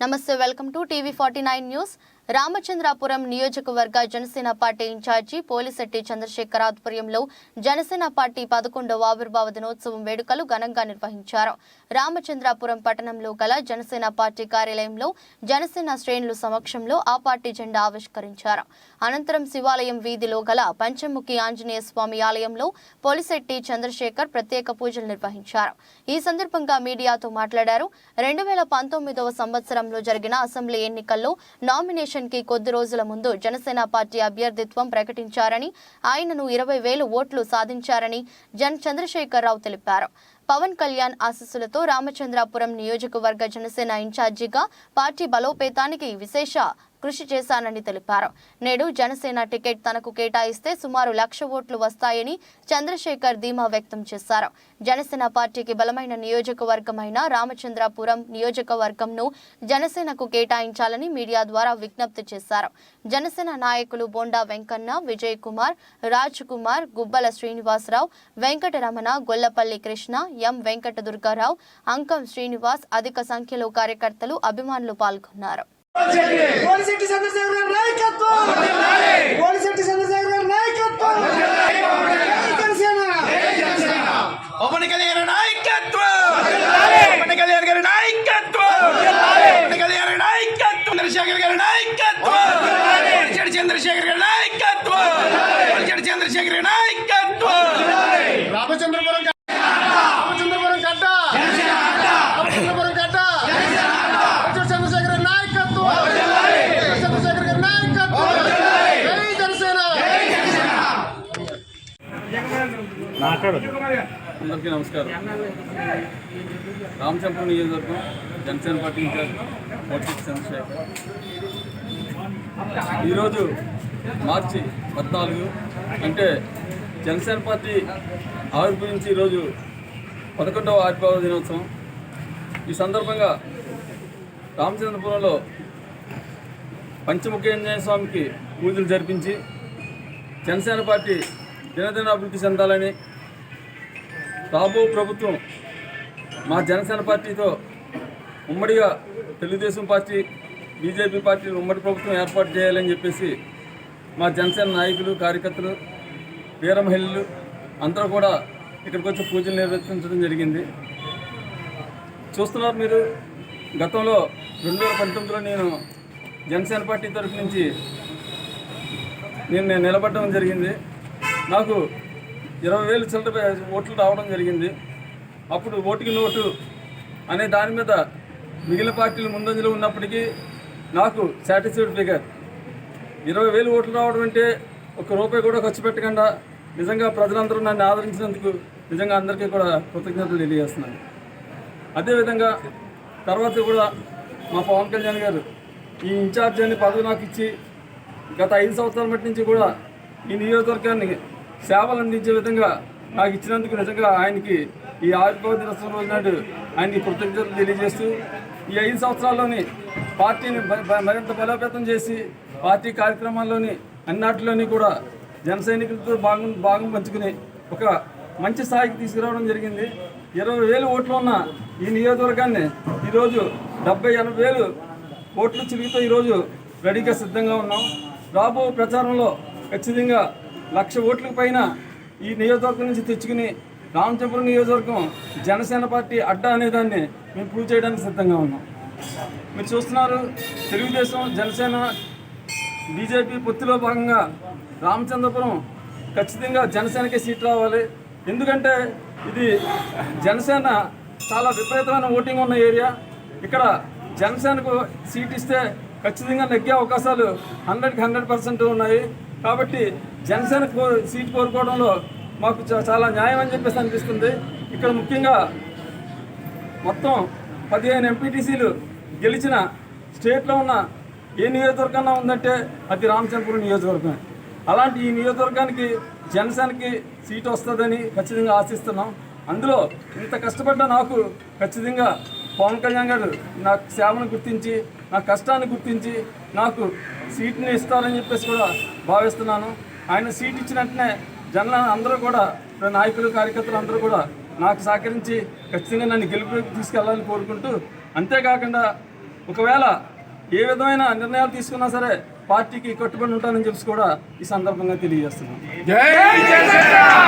నమస్తే welcome to TV forty nine news. Ramachandrapuram నియోజకవర్గ Janasena party incharge Polisetti Chandrasekhar ఆధ్వర్యంలో జనసేన పార్టీ పదకొండవ ఆవిర్భావ దినోత్సవం వేడుకలు ఘనంగా నిర్వహించారు. రామచంద్రాపురం పట్టణంలో గల జనసేన పార్టీ కార్యాలయంలో జనసేన శ్రేణుల సమక్షంలో ఆ పార్టీ జెండా ఆవిష్కరించారు. అనంతరం శివాలయం వీధిలో గల పంచముఖి ఆంజనేయ స్వామి ఆలయంలో పోలిశెట్టి చంద్రశేఖర్ ప్రత్యేక పూజలు నిర్వహించారు. ఈ సందర్భంగా మీడియాతో మాట్లాడారు. రెండు వేల పంతొమ్మిదవ సంవత్సరంలో జరిగిన అసెంబ్లీ ఎన్నికల్లో నామినేషన్ కి కొద్ది రోజుల ముందు జనసేన పార్టీ అభ్యర్థిత్వం ప్రకటించారని ఆయనను ఇరవై వేలు ఓట్లు సాధించారని జన్ చంద్రశేఖర్ రావు తెలిపారు. పవన్ కళ్యాణ్ ఆశస్సులతో రామచంద్రాపురం నియోజకవర్గ జనసేన ఇన్ఛార్జిగా పార్టీ బలోపేతానికి విశేష కృషి చేశానని తెలిపారు. నేడు జనసేన టికెట్ తనకు కేటాయిస్తే సుమారు లక్ష ఓట్లు వస్తాయని చంద్రశేఖర్ ధీమా వ్యక్తం చేశారు. జనసేన పార్టీకి బలమైన నియోజకవర్గమైన రామచంద్రాపురం నియోజకవర్గంను జనసేనకు కేటాయించాలని మీడియా ద్వారా విజ్ఞప్తి చేశారు. జనసేన నాయకులు బోండా వెంకన్న విజయ్ కుమార్ రాజ్ కుమార్ గుబ్బల శ్రీనివాసరావు వెంకటరమణ గొల్లపల్లి కృష్ణ ఎం వెంకట దుర్గారావు అంకం శ్రీనివాస్ అధిక సంఖ్యలో కార్యకర్తలు అభిమానులు పాల్గొన్నారు. పోలిశెట్టి చంద్రశేఖర్ గారి నాయకత్వం. పోలిశెట్టి చంద్రశేఖర్ గారి నాయకత్వం. జై జనసేన. పవన్ కళ్యాణ్ నాయకత్వం. పవన్ కళ్యాణ్ గారి నాయకత్వం. పవన్ కళ్యాణ్ నాయకత్వం. చంద్రశేఖర్ గారి నాయకత్వం. చంద్రశేఖర్ గారి నాయకత్వం. చంద్రశేఖర్ గారి నాయకత్వం. రామచంద్రపురం గడ్డ రామచంద్రపురం గడ్డ పోలిశెట్టి చంద్రశేఖర్ గారి నాయకత్వం పోలిశెట్టి చంద్రశేఖర్ గారి నాయకత్వం జై జనసేన అందరికీ నమస్కారం. రామచంద్ర నియోజకవర్గం జనసేన పార్టీ ఇన్ఛార్జ్ చంద్రశేఖర్. ఈరోజు మార్చి పద్నాలుగు అంటే జనసేన పార్టీ ఆవిర్భవించి ఈరోజు పదకొండవ ఆవిర్భావ దినోత్సవం. ఈ సందర్భంగా రామచంద్రపురంలో పంచముఖ ఆంజనేయ స్వామికి పూజలు జరిపించి జనసేన పార్టీ దినదిన అభివృద్ధి చెందాలని రాబో ప్రభుత్వం మా జనసేన పార్టీతో ఉమ్మడిగా తెలుగుదేశం పార్టీ బీజేపీ పార్టీలు ఉమ్మడి ప్రభుత్వం ఏర్పాటు చేయాలని చెప్పేసి మా జనసేన నాయకులు కార్యకర్తలు వీర మహిళలు అందరూ కూడా ఇక్కడికి వచ్చి పూజలు నిర్వర్తించడం జరిగింది. చూస్తున్నారు మీరు గతంలో రెండు వేల పంతొమ్మిదిలో నేను జనసేన పార్టీ తరఫు నుంచి నేను నేను నిలబడడం జరిగింది. నాకు ఇరవై వేలు చిల్లర ఓట్లు రావడం జరిగింది. అప్పుడు ఓటుకి నోటు అనే దాని మీద మిగిలిన పార్టీలు ముందంజలో ఉన్నప్పటికీ నాకు సాటిస్ఫైడ్ ఫిగర్ ఇరవై వేలు ఓట్లు రావడం అంటే ఒక రూపాయి కూడా ఖర్చు పెట్టకుండా నిజంగా ప్రజలందరూ నన్ను ఆదరించినందుకు నిజంగా అందరికీ కూడా కృతజ్ఞతలు తెలియజేస్తున్నాను. అదేవిధంగా తర్వాత కూడా మా పవన్ కళ్యాణ్ గారు ఈ ఇన్ఛార్జ్ అని పదవి నాకు ఇచ్చి గత ఐదు సంవత్సరాల మట్టి నుంచి కూడా ఈ నియోజకవర్గాన్ని సేవలు అందించే విధంగా నాకు ఇచ్చినందుకు నిజంగా ఆయనకి ఈ ఆవిర్భావ దినోత్సవం రోజు నాడు ఆయనకి కృతజ్ఞతలు తెలియజేస్తూ ఈ ఐదు సంవత్సరాల్లోని పార్టీని మరింత బలోపేతం చేసి పార్టీ కార్యక్రమాల్లోని అన్నాటిలోని కూడా జన సైనికులతో భాగం భాగం పంచుకుని ఒక మంచి స్థాయికి తీసుకురావడం జరిగింది. ఇరవై వేలు ఓట్లు ఉన్న ఈ నియోజకవర్గాన్ని ఈరోజు డెబ్బై ఎనభై వేలు ఓట్లు చిరిగితో ఈరోజు రెడీగా సిద్ధంగా ఉన్నాం. రాబో ప్రచారంలో ఖచ్చితంగా లక్ష ఓట్ల పైన ఈ నియోజకవర్గం నుంచి తెచ్చుకుని రామచంద్రపురం నియోజకవర్గం జనసేన పార్టీ అడ్డా అనేదాన్ని మేము ప్రూవ్ చేయడానికి సిద్ధంగా ఉన్నాం. మీరు చూస్తున్నారు తెలుగుదేశం జనసేన బీజేపీ పొత్తులో భాగంగా రామచంద్రపురం ఖచ్చితంగా జనసేనకే సీట్ రావాలి. ఎందుకంటే ఇది జనసేన చాలా విపరీతమైన ఓటింగ్ ఉన్న ఏరియా. ఇక్కడ జనసేనకు సీట్ ఇస్తే ఖచ్చితంగా నెగ్గే అవకాశాలు హండ్రెడ్కి హండ్రెడ్ పర్సెంట్ ఉన్నాయి. కాబట్టి జనసేన సీట్ కోరుకోవడంలో మాకు చా- చాలా న్యాయం అని చెప్పేసి అనిపిస్తుంది. ఇక్కడ ముఖ్యంగా మొత్తం పదిహేను ఎంపీటీసీలు గెలిచిన స్టేట్లో ఉన్న ఏ నియోజకవర్గంలో ఉందంటే అది రామచంద్రపురం నియోజకవర్గం అలాంటి ఈ నియోజకవర్గానికి జనసేనకి సీటు వస్తుందని ఖచ్చితంగా ఆశిస్తున్నాం. అందులో ఇంత కష్టపడ్డ నాకు ఖచ్చితంగా పవన్ కళ్యాణ్ గారు నా సేవను గుర్తించి నా కష్టాన్ని గుర్తించి నాకు సీట్ని ఇస్తారని చెప్పేసి కూడా భావిస్తున్నాను. ఆయన సీట్ ఇచ్చిన వెంటనే జన అందరూ కూడా నాయకులు కార్యకర్తలు అందరూ కూడా నాకు సహకరించి ఖచ్చితంగా నన్ను గెలుపు తీసుకెళ్ళాలని కోరుకుంటూ అంతేకాకుండా ఒకవేళ ఏ విధమైన నిర్ణయాలు తీసుకున్నా సరే పార్టీకి కట్టుబడి ఉంటానని చెప్పి కూడా ఈ సందర్భంగా తెలియజేస్తున్నాను.